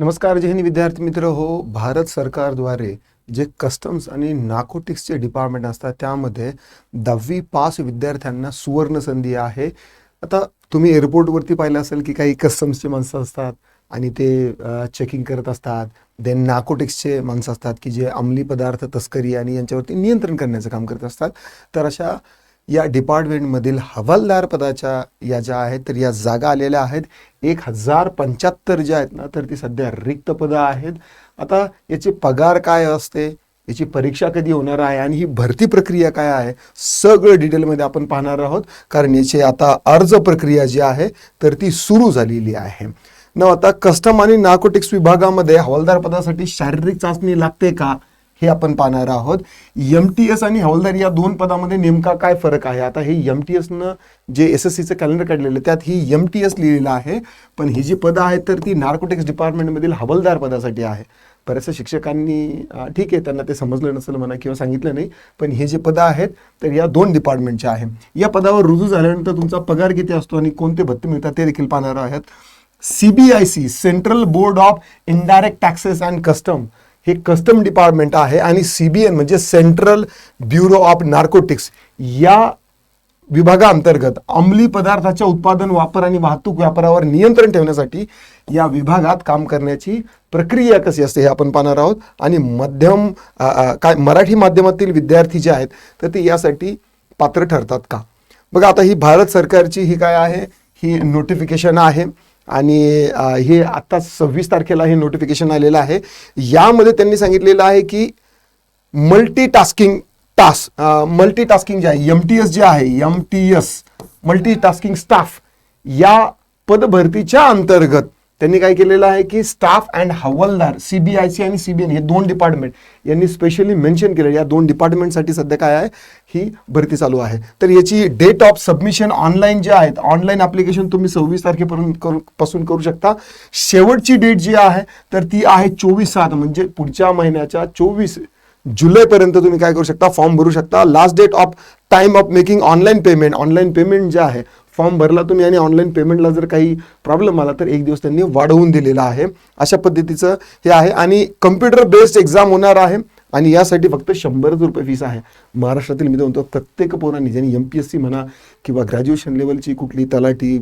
नमस्कार जय हिंद विद्यार्थी मित्र. हो भारत सरकारद्वारे जे कस्टम्स आणि नाकोटिक्सचे डिपार्टमेंट असतात त्यामध्ये दहावी पास विद्यार्थ्यांना सुवर्ण संधी आहे. आता तुम्ही एअरपोर्टवरती पाहिलं असेल की काही कस्टम्सचे माणसं असतात आणि ते चेकिंग करत असतात. देन नाकोटिक्सचे माणसं असतात की जे अंमली पदार्थ तस्करी आणि यांच्यावरती नियंत्रण करण्याचं काम करत असतात. तर अशा या डिपार्टमेंटमधील हवालदार पदाच्या या ज्या आहेत तर या जागा आलेल्या आहेत. एक हजार पंच्याहत्तर ज्या आहेत ना तर ती सध्या रिक्त पदं आहेत. आता याची पगार काय असते? याची परीक्षा कधी होणार आहे? आणि ही भरती प्रक्रिया काय आहे? सगळं डिटेलमध्ये आपण पाहणार आहोत. कारण याची आता अर्ज प्रक्रिया जी आहे तर ती सुरू झालेली आहे. न आता कस्टम आणि नार्कोटिक्स विभागामध्ये हवालदार पदासाठी शारीरिक चाचणी लागते का? हे आपण पाहणार आहोत. एम टी एस आणि हवालदार या दोन पदामध्ये नेमका काय फरक आहे? आता हे एम टी एसनं जे एस एस सीचं कॅलेंडर काढलेलं आहे, त्यात ही एम टी एस लिहिलेलं आहे. पण ही जी पदं आहेत तर ती नार्कोटिक्स डिपार्टमेंटमधील हवालदार पदासाठी आहे. बऱ्याचशा शिक्षकांनी ठीक आहे त्यांना ते समजलं नसेल म्हणा किंवा सांगितलं नाही पण हे जे पदं आहेत तर या दोन डिपार्टमेंटचे आहे. या पदावर रुजू झाल्यानंतर तुमचा पगार किती असतो आणि कोणते भत्ते मिळतात ते देखील पाहणार आहेत. CBIC central board of indirect taxes and custom हे कस्टम डिपार्टमेंट आहे आणि सी बी एन म्हणजे सेंट्रल ब्युरो ऑफ नार्कोटिक्स या विभागाअंतर्गत अंमली पदार्थाच्या उत्पादन वापर आणि वाहतूक व्यापारावर नियंत्रण ठेवण्यासाठी या विभागात काम करण्याची प्रक्रिया कशी असते हे आपण पाहणार आहोत. आणि मध्यम काय मराठी माध्यमातील विद्यार्थी जे आहेत तर ते यासाठी पात्र ठरतात का? बघा आता ही भारत सरकारची ही काय आहे? ही नोटिफिकेशन आहे. आणि हे आत्ता सव्वीस तारखेला हे नोटिफिकेशन आलेलं आहे. यामध्ये त्यांनी सांगितलेलं आहे की मल्टीटास्किंग टास्क मल्टीटास्किंग जे आहे एम टी एस जे आहे M T S multitasking staff या पदभरतीच्या अंतर्गत त्यांनी काय केलेलं आहे की स्टाफ अँड हवालदार सीबीआयसी आणि सीबीएन हे दोन डिपार्टमेंट यांनी स्पेशली मेन्शन केलं या दोन डिपार्टमेंटसाठी सध्या काय आहे? ही भरती चालू आहे. तर याची डेट ऑफ सबमिशन ऑनलाईन जे आहेत ऑनलाईन ॲप्लिकेशन तुम्ही सव्वीस तारखेपर्यंत करू पासून करू शकता. शेवटची डेट जी आहे तर ती आहे चोवीस सात म्हणजे पुढच्या महिन्याच्या चोवीस जुलैपर्यंत तुम्ही काय करू शकता? फॉर्म भरू शकता. Last date of time of making online payment online payment जे आहे फॉर्म भरला तुम्ही आणि ऑनलाईन पेमेंटला जर काही प्रॉब्लेम आला तर एक दिवस त्यांनी वाढवून दिलेला आहे. अशा पद्धतीचं हे आहे आणि कम्प्युटर बेस्ड एक्झाम होणार आहे आणि यासाठी फक्त शंभरच रुपये फीस आहे. महाराष्ट्रातील मी म्हणतो प्रत्येक पोरांनी ज्यांनी एम पी एस सी म्हणा किंवा ग्रॅज्युएशन लेवलची कुठली तलाठी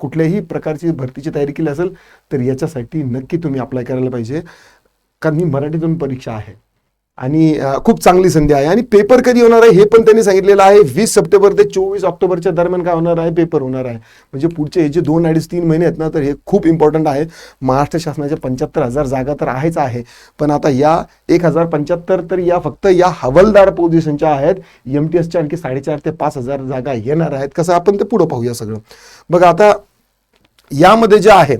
कुठल्याही प्रकारची भरतीची तयारी केली असेल तर याच्यासाठी नक्की तुम्ही अप्लाय करायला पाहिजे. कारण ही मराठीतून परीक्षा आहे. आणि खूप चांगली संधी आहे. आणि पेपर कधी होणार आहे हे पण त्यांनी सांगितलेलं आहे. वीस सप्टेंबर ते चोवीस ऑक्टोबरच्या दरम्यान काय होणार आहे? पेपर होणार आहे. म्हणजे पुढचे हे जे दोन अडीच तीन महिने आहेत ना तर हे खूप इम्पॉर्टंट आहे. महाराष्ट्र शासनाच्या पंच्याहत्तर हजार जागा तर आहेच आहे. पण आता या एक हजार पंच्याहत्तर तर या फक्त या हवलदार पोझिशनच्या आहेत. एम टी एसच्या आणखी साडेचार ते पाच हजार जागा येणार आहेत. कसं आपण ते पुढं पाहूया सगळं. बघा आता यामध्ये जे आहे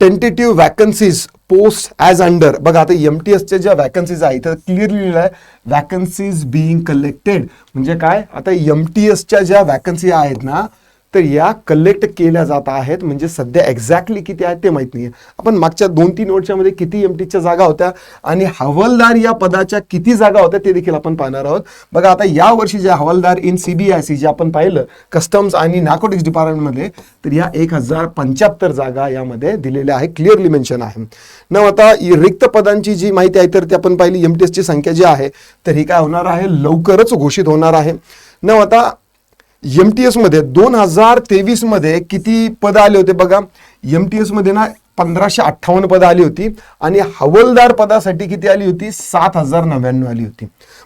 tentative vacancies post as under बघा आता एम टी एसच्या ज्या वॅकन्सीज आहेत तर क्लिअरली लिहिलं आहे वॅकन्सीज बिईंग कलेक्टेड म्हणजे काय? आता एम टी एसच्या ज्या वॅकन्सी आहेत ना तर या कलेक्ट केल्या जात आहेत. म्हणजे सध्या एक्झॅक्टली किती आहेत ते माहीत नाही आहे आपण मागच्या दोन तीन वर्षामध्ये किती एम टीच्या जागा होत्या आणि हवालदार या पदाच्या किती जागा होत्या ते देखील आपण पाहणार आहोत. बघा आता या वर्षी जे हवालदार in C B S C जे आपण पाहिलं कस्टम्स आणि नार्कोटिक्स डिपार्टमेंटमध्ये तर या एक हजार पंच्याहत्तर जागा यामध्ये दिलेल्या आहे क्लिअरली मेन्शन आहे. न आता रिक्त पदांची जी माहिती आहे तर ती आपण पाहिली. एम टी एसची संख्या जी आहे तर ही काय होणार आहे? लवकरच घोषित होणार आहे. न आता एम टी एसमध्ये दोन हजार तेवीसमध्ये किती पदं आले होते बघा? एम टी एसमध्ये ना पंधराशे अठ्ठावन्न पदं आली होती आणि हवलदार पदासाठी किती आली होती? सात हजार नव्याण्णव आली होती.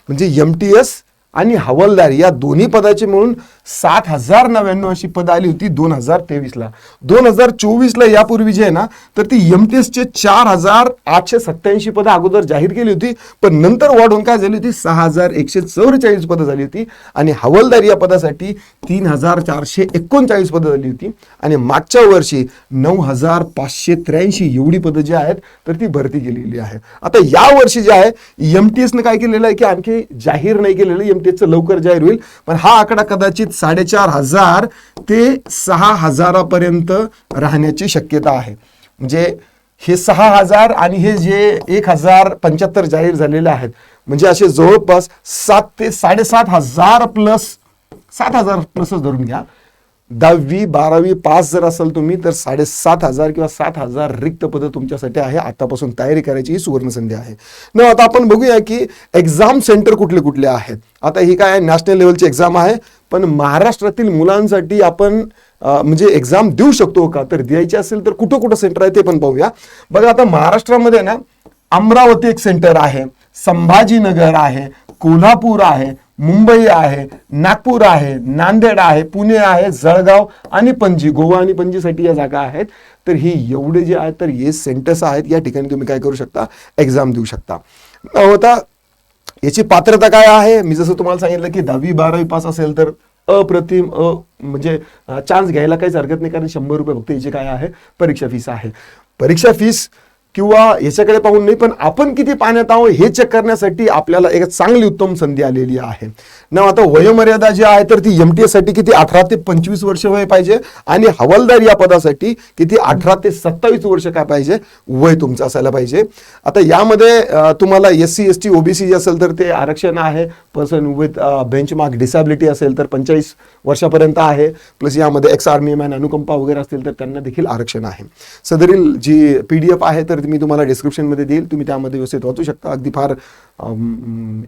म्हणजे एम टी एस आणि हवलदार या दोन्ही पदाचे मिळून सात हजार नव्याण्णव अशी पदं आली होती दोन हजार तेवीसला. दोन हजार चोवीसला यापूर्वी जे आहे ना तर ती एम टी एसचे चार हजार आठशे सत्याऐंशी पदं अगोदर जाहीर केली होती पण नंतर वाढून काय झाली होती? सहा हजार एकशे चौवेचाळीस पदं झाली होती आणि हवालदार या पदासाठी तीन हजार चारशे एकोणचाळीस पदं झाली होती. आणि मागच्या वर्षी नऊ हजार पाचशे त्र्याऐंशी एवढी पदं जी आहेत तर ती भरती केलेली आहे. आता या वर्षी जे आहे एम टी एसनं काय केलेलं आहे की आणखी जाहीर नाही केलेलं एम टी एसचं लवकर जाहीर होईल पण हा आकडा कदाचित साडेचार हजार ते सहा हजारापर्यंत राहण्याची शक्यता आहे. म्हणजे हे सहा हजार आणि हे जे एक हजार पंच्याहत्तर जाहीर झालेले आहेत म्हणजे असे जवळपास सात ते साडेसात हजार प्लस सात हजार प्लसच धरून घ्या. दहावी बारावी पास जर असाल तुम्ही तर साडेसात हजार किंवा सात हजार रिक्त पदं तुमच्यासाठी आहे. आतापासून तयारी करायची ही सुवर्ण संधी आहे. न आता आपण बघूया की एक्झाम सेंटर कुठले कुठले आहेत. आता ही काय नॅशनल लेवलची एक्झाम आहे. पण महाराष्ट्रातील मुलांसाठी आपण म्हणजे एक्झाम देऊ शकतो का? तर द्यायची असेल तर कुठं कुठं सेंटर आहे ते पण पाहूया. बघा आता महाराष्ट्रामध्ये ना अमरावती एक सेंटर आहे संभाजीनगर आहे कोल्हापूर आहे मुंबई आहे नागपूर आहे नांदेड आहे पुणे आहे जळगाव आणि पणजी गोवा आणि पणजीसाठी या जागा आहेत. तर ही एवढे जे आहेत तर हे सेंटर्स आहेत या ठिकाणी तुम्ही काय करू शकता? एक्झाम देऊ शकता. होता याची पात्रता काय आहे? मी जसं तुम्हाला सांगितलं की दहावी बारावी पास असेल तर अप्रतिम अ म्हणजे चान्स घ्यायला काहीच हरकत नाही कारण शंभर रुपये फक्त याची काय आहे? परीक्षा फीस आहे. परीक्षा फीस किंवा याच्याकडे पाहून नाही पण आपण किती पाण्यात आहोत हे चेक करण्यासाठी आपल्याला एक चांगली उत्तम संधी आलेली आहे. ना आता वयोमर्यादा जी आहे तर ती एम टी साठी किती अठरा ते पंचवीस वर्ष वय पाहिजे आणि हवालदार या पदासाठी किती अठरा ते सत्तावीस वर्ष काय पाहिजे वय तुमचं असायला पाहिजे. आता यामध्ये तुम्हाला S C S T OBC जे असेल तर ते आरक्षण आहे. पर्सन विथ बेंचमार्क डिसॅबिलिटी असेल तर पंचेचाळीस वर्षापर्यंत आहे. प्लस यामध्ये एक्स आर्मी मॅन अनुकंपा वगैरे असतील तर त्यांना देखील आरक्षण आहे. सदरील जी पी डी एफ आहे तर मी तुम्हाला डिस्क्रिप्शनमध्ये देईल. तुम्ही त्यामध्ये व्यवस्थित वाचू शकता. अगदी फार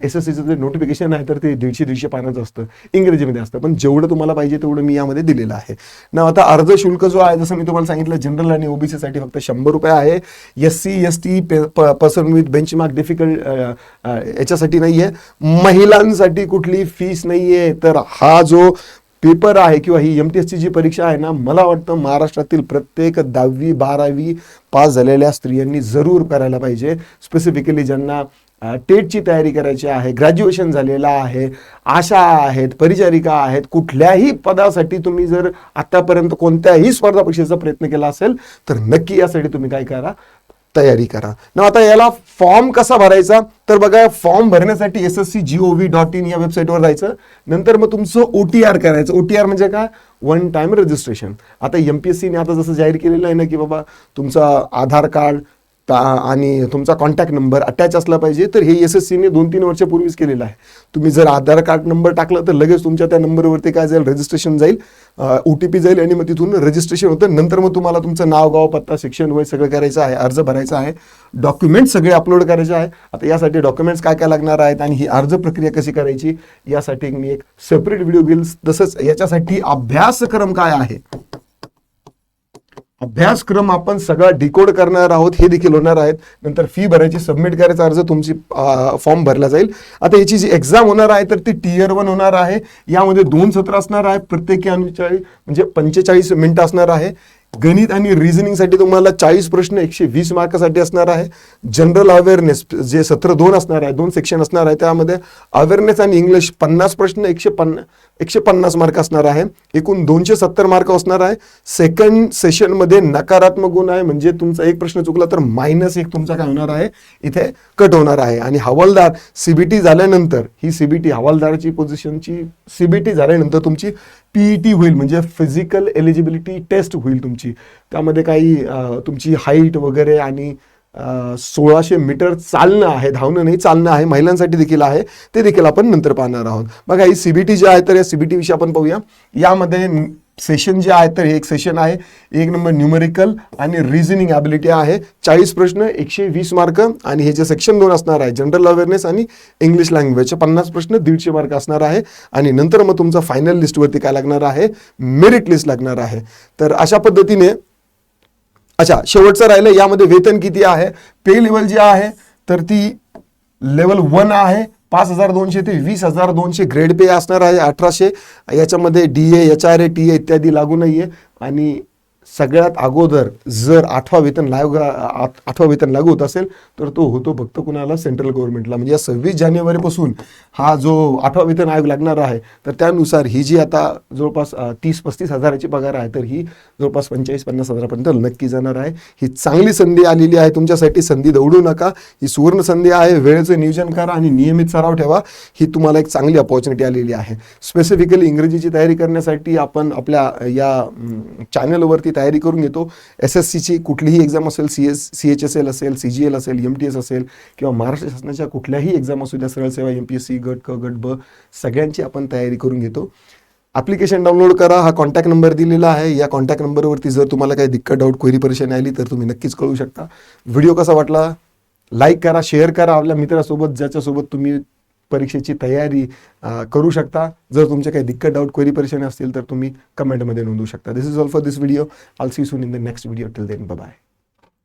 एस एस सीचं जे नोटिफिकेशन आहे तर ते दीडशे दीडशे पानाचं असतं. इंग्रजीमध्ये असतं. पण जेवढं तुम्हाला पाहिजे तेवढं मी यामध्ये दिलेलं आहे. ना आता अर्ज शुल्क जो आहे जसं मी तुम्हाला सांगितलं जनरल आणि ओबीसी साठी फक्त शंभर रुपये आहे. S C S T person with benchmark difficult याच्यासाठी नाही आहे महिलांसाठी कुठली फीस नाही आहे तर हा जो पेपर आहे किंवा ही एम टी एसची जी परीक्षा आहे ना मला वाटतं महाराष्ट्रातील प्रत्येक दहावी बारावी पास झालेल्या स्त्रियांनी जरूर करायला पाहिजे. स्पेसिफिकली ज्यांना टेटची तयारी करायची आहे ग्रॅज्युएशन झालेलं आहे आशा आहेत परिचारिका आहेत कुठल्याही पदासाठी तुम्ही जर आतापर्यंत कोणत्याही स्पर्धा परीक्षेचा प्रयत्न केला असेल तर नक्की यासाठी तुम्ही काय करा. तयारी करा. ना आता याला फॉर्म कसा भरायचा? तर बघा फॉर्म भरण्यासाठी S S C G O V dot in या वेबसाईटवर जायचं. नंतर मग तुमचं ओ टी आर करायचं. ओ टी आर म्हणजे काय? वन टाइम रजिस्ट्रेशन आता एम पी एस सीने आता जसं जाहीर केलेलं आहे ना की बाबा तुमचा आधार कार्ड ता- आणि तुमचा कॉन्टॅक्ट नंबर अटॅच असला पाहिजे तर हे एस एस सीने दोन तीन वर्षापूर्वीच केलेलं आहे. तुम्ही जर आधार कार्ड नंबर टाकला तर लगेच तुमच्या त्या नंबरवरती काय जाईल रजिस्ट्रेशन जाईल. ओ टी पी जाईल आणि मग तिथून रजिस्ट्रेशन होतं. नंतर मग तुम्हाला तुमचं नाव गाव पत्ता शिक्षण वय सगळं करायचं आहे अर्ज भरायचा आहे. डॉक्युमेंट्स सगळे अपलोड करायचे आहे. आता यासाठी डॉक्युमेंट्स काय काय लागणार आहेत आणि ही अर्ज प्रक्रिया कशी करायची यासाठी मी एक सेपरेट व्हिडिओ घेईल. तसंच याच्यासाठी अभ्यासक्रम काय आहे? अभ्यासक्रम आपण सगळा डिकोड करणार आहोत हे देखील होणार आहेत. नंतर फी भरायची सबमिट करायचा अर्ज तुमची फॉर्म भरला जाईल. आता याची जी एक्झाम होणार आहे तर ती टीयर वन होणार आहे. यामध्ये दोन सत्र असणार आहे प्रत्येकी अनुचाळीस म्हणजे पंचेचाळीस मिनिटं असणार आहे. गणित आणि रिझनिंगसाठी तुम्हाला चाळीस प्रश्न एकशे वीस मार्कासाठी असणार आहे. जनरल अवेअरनेस जे सत्र दोन असणार आहे दोन सेक्शन असणार आहे त्यामध्ये. अवेअरनेस आणि इंग्लिश पन्नास प्रश्न एकशे पन्ना एकशे पन्नास मार्क असणार आहे. एकूण दोनशे सत्तर मार्क असणार आहे. सेकंड सेशनमध्ये नकारात्मक गुण आहे. म्हणजे तुमचा एक प्रश्न चुकला तर मायनस एक तुमचा काय होणार आहे? इथे कट होणार आहे. आणि हवालदार सीबीटी झाल्यानंतर ही सीबीटी हवालदाराची पोझिशनची सीबीटी झाल्यानंतर तुमची पीईटी होईल. म्हणजे फिजिकल एलिजिबिलिटी टेस्ट होईल तुमची. त्यामध्ये काही तुमची हाईट वगैरे आणि सोळाशे मीटर चालणं आहे धावणं नाही चालणं आहे महिलांसाठी देखील आहे ते देखील आपण नंतर पाहणार आहोत. बघा ही सीबीटी जे आहे तर या सीबीटी विषयी आपण पाहूया. यामध्ये सेशन जे आहे तर हे एक सेशन आहे. एक नंबर न्यूमेरिकल आणि रिझनिंग ॲबिलिटी आहे. चाळीस प्रश्न एकशे वीस मार्क आणि हे जे सेक्शन दोन असणार आहे जनरल अवेअरनेस आणि इंग्लिश लँग्वेजचे पन्नास प्रश्न दीडशे मार्क असणार आहे. आणि नंतर मग तुमचा फायनल लिस्टवरती काय लागणार आहे? मेरिट लिस्ट लागणार आहे. तर अशा पद्धतीने अच्छा शेवटचं राहिलं यामध्ये वेतन किती आहे? पे लेवल जी आहे तर ती लेवल वन आहे. पाच हजार दोनशे ते वीस हजार दोनशे ग्रेड पे असणार आहे अठराशे. याच्यामध्ये D A H R A T A इत्यादी लागू नाही आहे आणि सगळ्यात अगोदर जर आठवा वेतन लागू आठवा वेतन लागू होत असेल तर तो होतो फक्त कुणाला? सेंट्रल गव्हर्नमेंटला म्हणजे या सव्वीस जानेवारीपासून हा जो आठवा वेतन आयोग लागणार आहे तर त्यानुसार ही जी आता जवळपास तीस पस्तीस हजाराची पगार आहे तर ही जवळपास पंचेचाळीस पन्नास हजारापर्यंत नक्की जाणार आहे. ही चांगली संधी आलेली आहे. तुमच्यासाठी संधी दौडू नका. ही सुवर्ण संधी आहे. वेळेचं नियोजन करा आणि नियमित सराव ठेवा. ही तुम्हाला एक चांगली अपॉर्च्युनिटी आलेली आहे. स्पेसिफिकली इंग्रजीची तयारी करण्यासाठी आपण आपल्या या चॅनलवरती तयारी करून घेतो. एस एस सीची कुठलीही एक्झाम असेल C S C H S L असेल सी जी एल असेल एम टी एस असेल किंवा महाराष्ट्र शासनाच्या कुठल्याही एक्झाम असू द्या सरळ सेवा एम पी एस सी गट क गट ब सगळ्यांची आपण तयारी करून घेतो. ॲप्लिकेशन डाउनलोड करा हा कॉन्टॅक्ट नंबर दिलेला आहे. या कॉन्टॅक्ट नंबरवरती जर तुम्हाला काही दिक्कत डाऊट क्वेरी परेशानी आली तर तुम्ही नक्कीच कळू शकता. व्हिडिओ कसा वाटला? लाईक करा शेअर करा आपल्या मित्रासोबत ज्याच्यासोबत तुम्ही परीक्षेची तयारी करू शकता. जर तुमचे काही दिक्कत डाऊट क्वेरी परेशानी असतील तर तुम्ही कमेंटमध्ये नोंदवू शकता. This is all for this video all see soon in the next video till then bye